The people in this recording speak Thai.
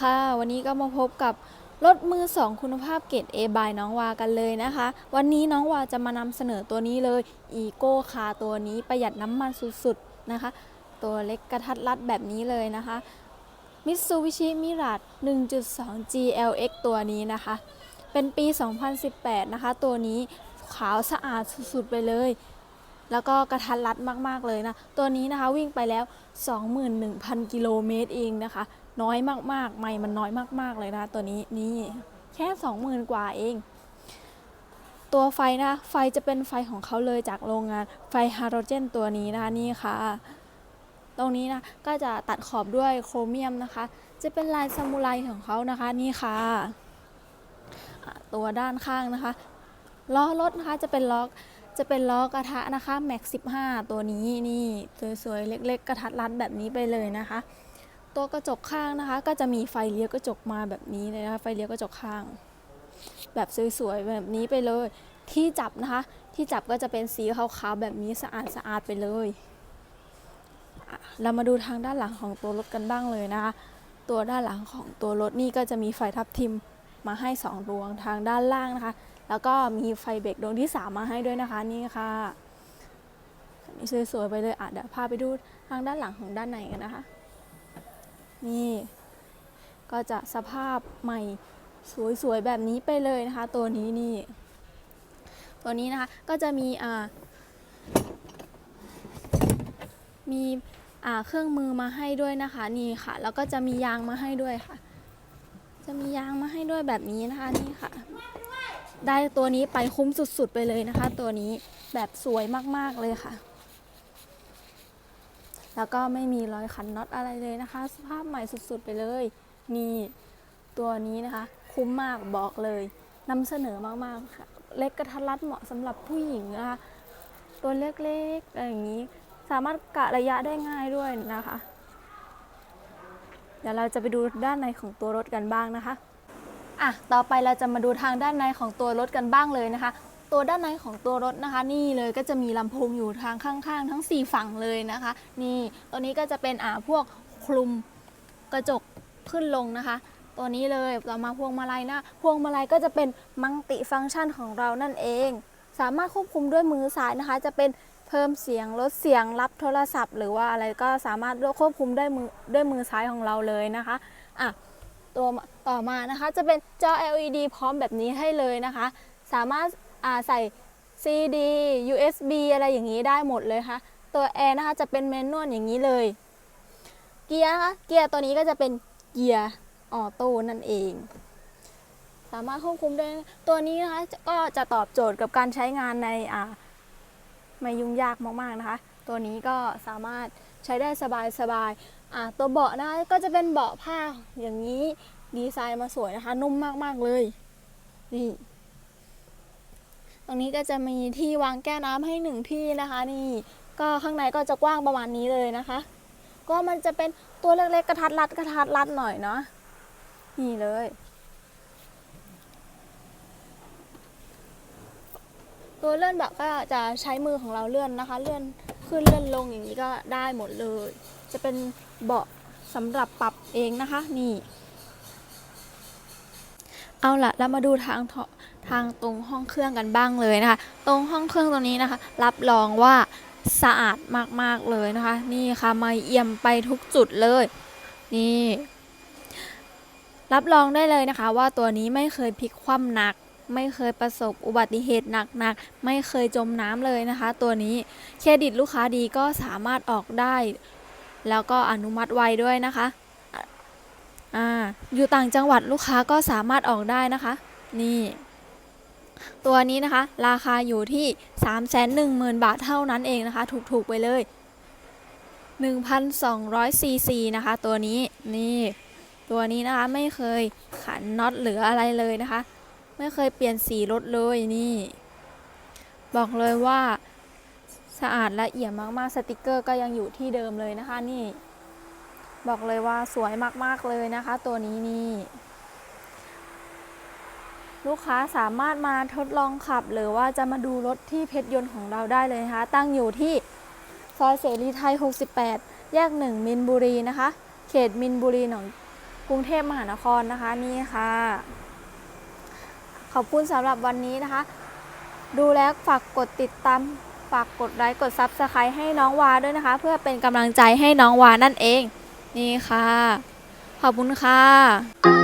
ค่ะ วันนี้ก็มาพบกับรถมือสองคุณภาพเกรด A บายน้องวากันเลยนะคะ วันนี้น้องวาจะมานำเสนอตัวนี้เลยอีโก้คาตัวนี้ประหยัดน้ำมันสุดๆนะคะ ตัวเล็กกระทัดรัดแบบนี้เลยนะคะ Mitsubishi Mirage 1.2 GLX ตัวนี้นะคะ เป็นปี 2018 นะคะ ตัวนี้ขาวสะอาดสุดๆไปเลยแล้วก็กระทัดรัดมาก ๆ เลยนะ ตัวนี้นะคะวิ่งไปแล้ว 21,000 กิโลเมตรเองนะคะ น้อยมากๆ ไม่มันน้อยมากๆเลยนะตัวนี้นี่แค่ 20,000 กว่าเอง ตัวไฟนะไฟจะเป็นไฟของเขาเลยจากโรงงานไฟฮาโดรเจนตัวนี้นะคะนี่ค่ะ ตรงนี้นะก็จะตัดขอบด้วยโครเมียมนะคะ จะเป็นลายซามูไรของเขานะคะนี่ค่ะ ตัวด้านข้างนะคะล้อรถนะคะจะเป็นล้อจะเป็นล้อกระทะนะคะแม็ก15 ตัวนี้นี่สวยๆเล็ก ๆ กระทัดรัดแบบนี้ไปเลยนะคะ ตัวกระจกข้างนะคะ ก็จะมีไฟเลี้ยวกระจกมาแบบนี้เลยนะคะ ไฟเลี้ยวกระจกข้าง แบบสวยๆแบบนี้ไปเลย ที่จับนะคะ ที่จับก็จะเป็นสีขาวๆแบบนี้สะอาดสะอาดๆไปเลย เรามาดูทางด้านหลังของตัวรถกันบ้างเลยนะคะ ตัวด้านหลังของตัวรถนี่ก็จะมีไฟทับทิมมาให้สองดวงทางด้านล่างนะคะ แล้วก็มีไฟเบรกดวงที่สามมาให้ด้วยนะคะนี่ค่ะนี่สวยๆไปเลยอะเดี๋ยวพาไปดูทางด้านหลังของด้านในกันนะคะ นี่ ก็จะสภาพใหม่สวยๆแบบนี้ไปเลยนะคะ ตัวนี้นี่ ตัวนี้นะคะก็จะมีอ่ามีอ่าเครื่องมือมาให้ด้วยนะคะนี่ค่ะ แล้วก็จะมียางมาให้ด้วยค่ะ จะมียางมาให้ด้วยแบบนี้นะคะนี่ค่ะ ได้ตัวนี้ไปคุ้มสุดๆไปเลยนะคะ ตัวนี้แบบสวยมากๆเลยค่ะ แล้วก็ไม่มีรอยขันน็อตอะไรเลยนะคะ สภาพใหม่สุดๆไปเลย นี่ตัวนี้นะคะ คุ้มมากบอกเลยนำเสนอมากๆค่ะ เล็กกระทัดรัดเหมาะสำหรับผู้หญิงนะคะตัวเล็กๆอะไรอย่างนี้ สามารถกะระยะได้ง่ายด้วยนะคะ เดี๋ยวเราจะไปดูด้านในของตัวรถกันบ้างนะคะอะต่อไปเราจะมาดูทางด้านในของตัวรถกันบ้างเลยนะคะ ตัวด้านในของตัวรถนะคะ นี่เลยก็จะมีลำโพงอยู่ทางข้างๆ ทั้ง 4 ฝั่งเลยนะคะ นี่ตัวนี้ก็จะเป็นอ่าพวกคลุมกระจกขึ้นลงนะคะ ตัวนี้เลยต่อมาพวงมาลัยนะพวงมาลัยก็จะเป็นมัลติฟังก์ชันของเรานั่นเอง สามารถควบคุมด้วยมือซ้ายนะคะ จะเป็นเพิ่มเสียงลดเสียงรับโทรศัพท์ หรือว่าอะไรก็สามารถควบคุมด้วยมือด้วยมือซ้ายของเราเลยนะคะอะตัวต่อมานะคะจะเป็นจอ LED พร้อมแบบนี้ให้เลยนะคะ สามารถ ใส่ CD USB อะไรอย่างนี้ได้หมดเลยค่ะตัวแอร์นะคะจะเป็นแมนนวลอย่างนี้เลย เกียร์นะคะเกียร์ตัวนี้ก็จะเป็นเกียร์ออโต้นั่นเอง สามารถควบคุมได้ตัวนี้นะคะก็จะตอบโจทย์กับการใช้งานในอ่าไม่ยุ่งยากมากๆนะคะ ตัวนี้ก็สามารถใช้ได้สบายๆอะตัวเบาะนะคะก็จะเป็นเบาะผ้าอย่างนี้ดีไซน์มาสวยนะคะ นุ่มมากๆเลยนี่ ตรงนี้ก็จะมีที่วางแก้วน้ำให้หนึ่งที่นะคะ นี่ก็ข้างในก็จะกว้างประมาณนี้เลยนะคะ ก็มันจะเป็นตัวเล็กๆกระทัดรัดกระทัดรัดหน่อยเนาะนี่เลย ตัวเลื่อนแบบก็จะใช้มือของเราเลื่อนนะคะ เลื่อนขึ้นเลื่อนลงอย่างนี้ก็ได้หมดเลย จะเป็นเบาะสำหรับปรับเองนะคะ นี่ เอาละเรามาดูทางทางตรงห้องเครื่องกันบ้างเลยนะคะ ตรงห้องเครื่องตรงนี้นะคะ รับรองว่าสะอาดมากๆเลยนะคะ นี่ค่ะไม่เอี่ยมไปทุกจุดเลย นี่ รับรองได้เลยนะคะ ว่าตัวนี้ไม่เคยพลิกคว่ำหนัก ไม่เคยประสบอุบัติเหตุหนักๆไม่เคยจมน้ำเลยนะคะ ตัวนี้เครดิตลูกค้าดีก็สามารถออกได้ แล้วก็อนุมัติไวด้วยนะคะ อ่าอยู่ต่างจังหวัดลูกค้าก็สามารถออกได้นะคะ นี่ ตัวนี้นะคะ ราคาอยู่ที่ 310,000 บาทเท่านั้นเองนะคะ ถูกๆไปเลย 1,200ซีซีนะคะ ตัวนี้นี่ตัวนี้นะคะไม่เคยขันน็อตหรืออะไรเลยนะคะ ไม่เคยเปลี่ยนสีรถเลยนี่ บอกเลยว่าสะอาดละเอียดมากๆสติกเกอร์ก็ยังอยู่ที่เดิมเลยนะคะนี่ บอกเลยว่าสวยมากๆเลยนะคะ ตัวนี้นี่ ลูกค้าสามารถมาทดลองขับ หรือว่าจะมาดูรถที่เพชรยนต์ของเราได้เลยนะคะ ตั้งอยู่ที่ซอยเสรีไทย 68 แยก 1 มินบุรีนะคะ เขตมินบุรีหนองกรุงเทพมหานครนะคะนี่ค่ะ ขอบคุณสำหรับวันนี้นะคะ ดูแล้วฝากกดติดตามฝากกดไลค์กดซับสไครต์ให้น้องวาด้วยนะคะ เพื่อเป็นกำลังใจให้น้องวานั่นเอง นี่ค่ะ ขอบคุณค่ะ